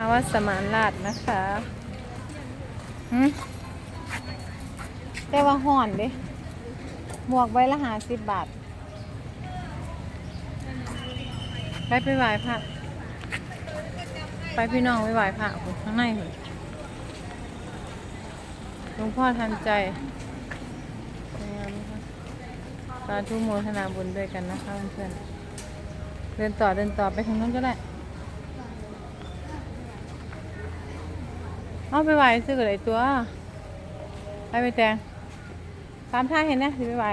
อาวัดสมานราชนะคะหืมแต่ว่าห่อนเดิหมวกใบละหาสิบบาท ไปไปไหว้พระไปพี่น้องไปไหว้พระพุ่นข้างในพุ่นหลวงพ่อทันใจสวยงามนะคะสาธุโมทนาบุญด้วยกันนะคะเพื่อนๆเดินต่อเดินต่อไปทางนู้นก็ได้ เอาไปไหวซื้ออะไรตัว ไปไปแตงตามท่าเห็นนะสิไปไหว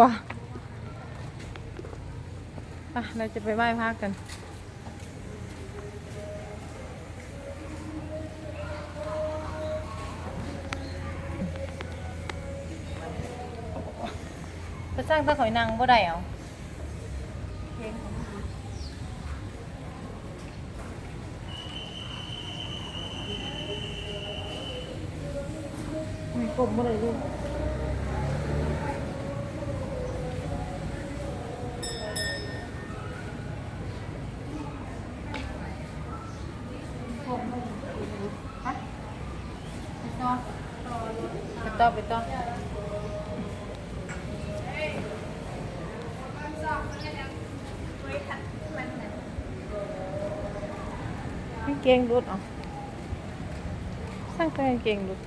บ่อะเราจะไปไหว้พระกัน ไปสร้างตะข่อยนางบ่ได้เอา กลมอะไรด้วยไปต่อไปต่อให้เกงรุดเอะสร้างแต่เกงรุด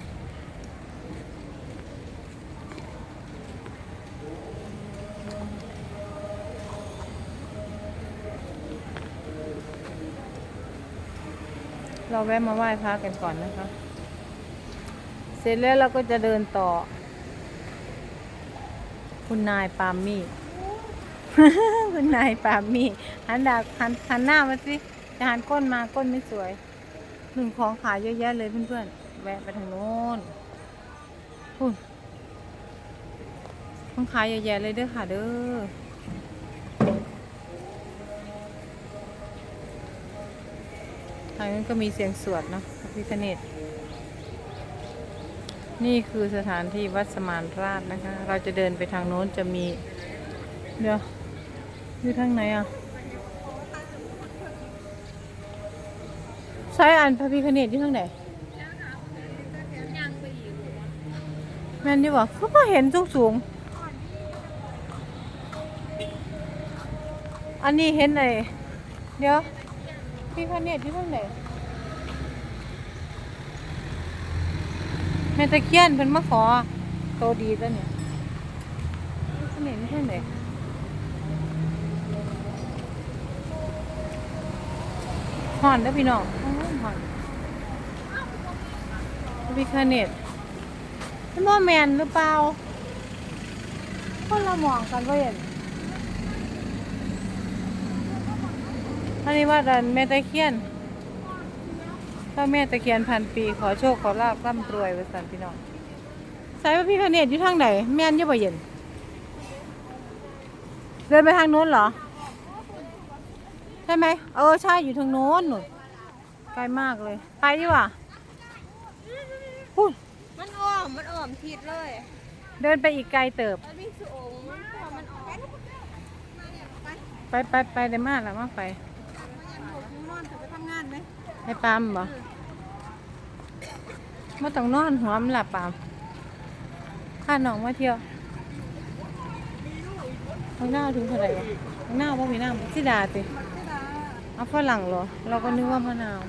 เราแวะมาไหว้พระกันก่อนนะคะ เสร็จแล้วเราก็จะเดินต่อ คุณนายปามี่ คุณนายปามี่หันดาหันหันหน้ามาสิจะหันก้นมาก้นไม่สวย หนึ่งของขายเยอะแยะเลยเพื่อนๆ แวะไปทางโน้นพุ่นของขายเยอะแยะเลยเด้อค่ะเด้อ ทางนั้นก็มีเสียงสวดเนาะพิฆเนศนี่คือสถานที่วัดสมานราชนะคะ เราจะเดินไปทางโน้นจะมีเดี๋ยวอยู่ทางไหนอะใช้อันพระพิฆเนศอยู่ทางไหนแม่นดีบ่เขาก็เห็นสูงสูงอันนี้เห็นไหนเดี๋ยว พี่พระเนตรที่เท่าไหร่แม่ตะเคียนเป็นมาขอโตดีแล้วเนี่ยพี่พระเนที่เท่าไหร่หอนเด้พี่น้องโอ้ยหอนพี่พระเนตรเป็นว่าแมนหรือเปล่าคนละหมองกันว่าเห็น อันนี้ว่าดันแม่ตะเคียนพระแม่ตะเคียนพันปีขอโชคขอลาบร่ำรวยไว้สันพี่น้องสายพระพิฆเนศอยู่ทางไหนแม่นอยี่บ่เย็น เดินไปทางโน้นเหรอ ใช่ไหมเออใช่อยู่ทางโน้นหนูไกลมากเลย ไปดีกว่าพูดมันอ้อม มันอ้อมทิศเลย เดินไปอีกไกลเติบ มันมีสูงมันตัวมันอ้อม ไปไปไปได้มากแล้วมากไป นอนจะไปทำงานไหมให้ปามบ่มาต้องนอนหัวมันหลับปามข้าน้องมาเที่ยวข้างหน้าถึงเท่าไหร่วะข้างหน้าว่ามีน้ำสิดาติเอาฝรั่งเหรอ เราก็นึกว่ามะนาว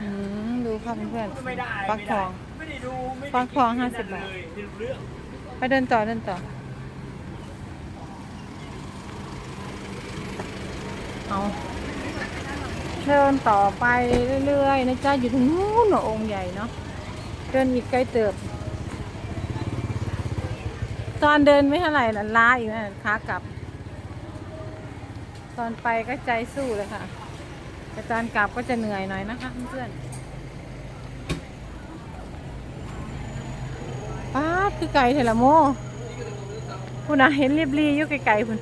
อืมดูค่ะเพื่อนๆฟักทองไม่ได้ดูไม่ฟัได้กทองห้าสิบบาทเลยไม่รู้เรื่องไปเดินต่อเดินต่อเอา เดินต่อไปเรื่อยๆนะจ๊ะอยู่ถึงนู้นนะองค์ใหญ่เนาะเดินอีกไกลเติบ ตอนเดินไม่เท่าไหร่นะล้าอีกนะขากลับ ตอนไปก็ใจสู้เลยค่ะแต่ตอนกลับก็จะเหนื่อยหน่อยนะคะเพื่อนป้าดคือไก่เทลโมคุณน่ะเห็นเรียบรีอยู่ไกลๆคุณ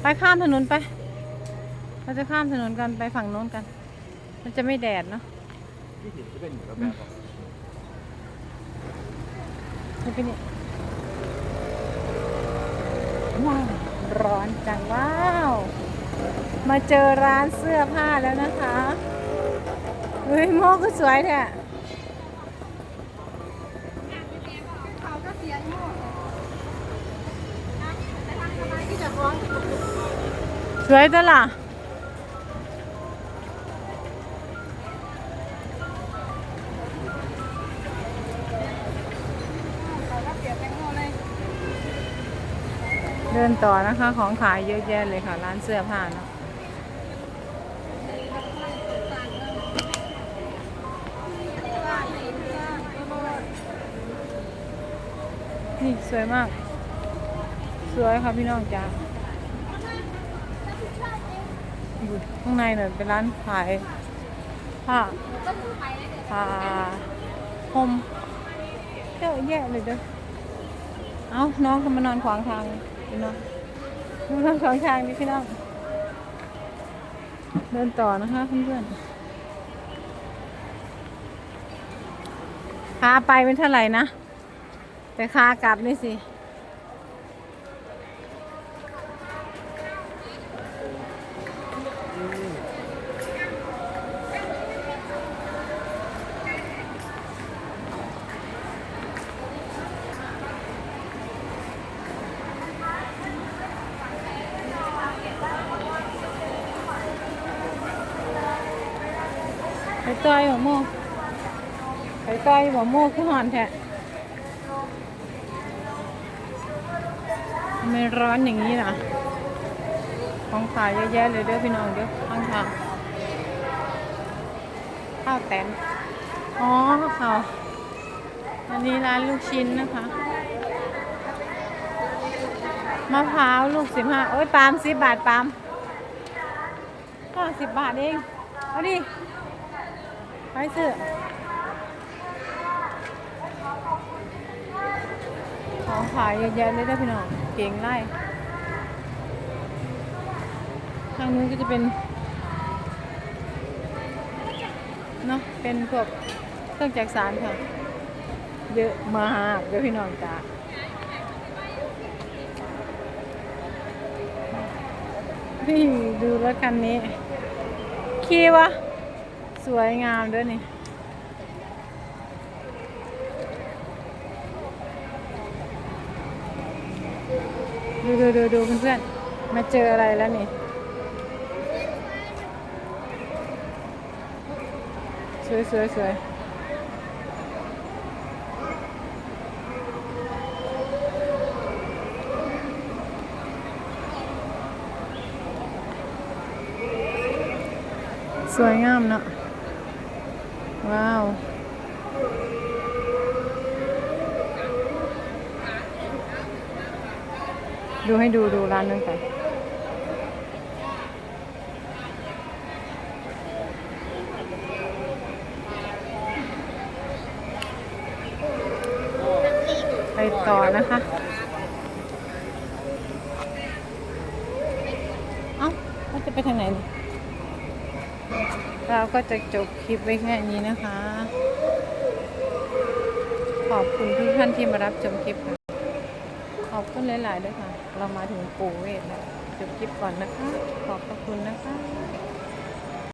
ไปข้ามถนนไป เราจะข้ามถนนกันไปฝั่งโน้นกัน มันจะไม่แดดเนาะที่เห็นจะเป็นเหมือนกับแบบว่าไปที่นี่ว้าวร้อนจังว้าว มาเจอร้านเสื้อผ้าแล้วนะคะเฮ้ยโมก็สวยเขาก็เสียงโง่แต่ทางทำไมที่จะฟ้องสวยตัวล่ะ ดินต่อนะคะของขายเยอะแยะเลยค่ะ ร้านเสื้อผ้าเนาะนี่สวยมาก สวยค่ะพี่น้องจ้าอยู่ข้างในหน่อยเป็นร้านขายผ้าผ้าห่มเยอะแยะเลยเด้อ เอาน้องก็มานอนขวางทาง พี่น้องดูทั้งสองทางนี่พี่น้อง เดินต่อนะคะเพื่อนๆขาไปเป็นเท่าไหร่นะ แต่ขากลับนี่สิ ต่อยหัวโมไปต่อยหัวโมขึ้นหอนแท้ไม่ร้อนอย่างนี้นะของขายเยอะแยะเลยเด้อพี่น้องเด้อข้างทางข้าวแตนอ๋อข้าวอันนี้ร้านลูกชิ้นนะคะมะพร้าวลูกสิบห้าโอ้ยปาล์มสิบบาทปาล์มห้าสิบบาทเอง เอาดิ ไปเถอะของขายเยอะแยะเลยนะพี่น้อง เก่งไล่ทางนู้นก็จะเป็นเนาะเป็นพวกเครื่องจักรสารค่ะ เยอะมากเดี๋ยวพี่น้องจ้าพี่ดูรถคันนี้ขี่วะ สวยงามด้วยนี่ดูดูดูดูเพื่อนๆ มาเจออะไรแล้วนี่ สวยสวยสวยสวยงามเนาะ ว้าว ดูให้ดูดูร้านนึงไปไปต่อนะคะ เอ้าเราจะไปทางไหนนี่ เราก็จะจบคลิปไว้แค่นี้นะคะ ขอบคุณทุกท่านที่มารับชมคลิปค่ะ ขอบคุณหลาย ๆ ด้วยค่ะ เรามาถึงปู่เวทแล้วจบคลิปก่อนนะคะ ขอบพระคุณนะคะ